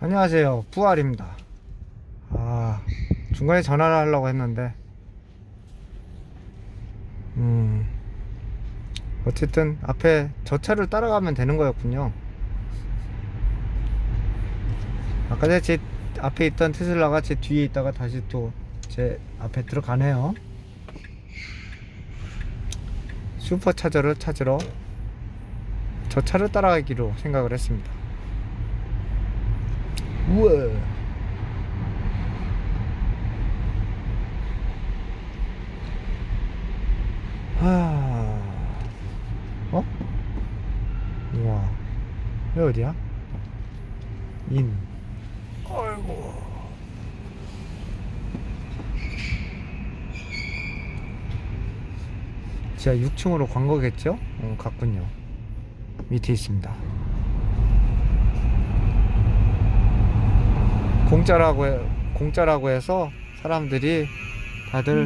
안녕하세요. 부활입니다. 아, 중간에 전화를 하려고 했는데, 음, 어쨌든 앞에 저 차를 따라가면 되는 거였군요. 아까 전에 제 앞에 있던 테슬라가 제 뒤에 있다가 다시 또 제 앞에 들어가네요. 슈퍼차저를 찾으러 저 차를 따라가기로 생각을 했습니다. 우와. 하. 어? 우와. 여기 어디야? 인. 아이고. 지하 6층으로 간 거겠죠? 어, 갔군요. 밑에 있습니다. 공짜라고 해- 공짜라고 해서 사람들이 다들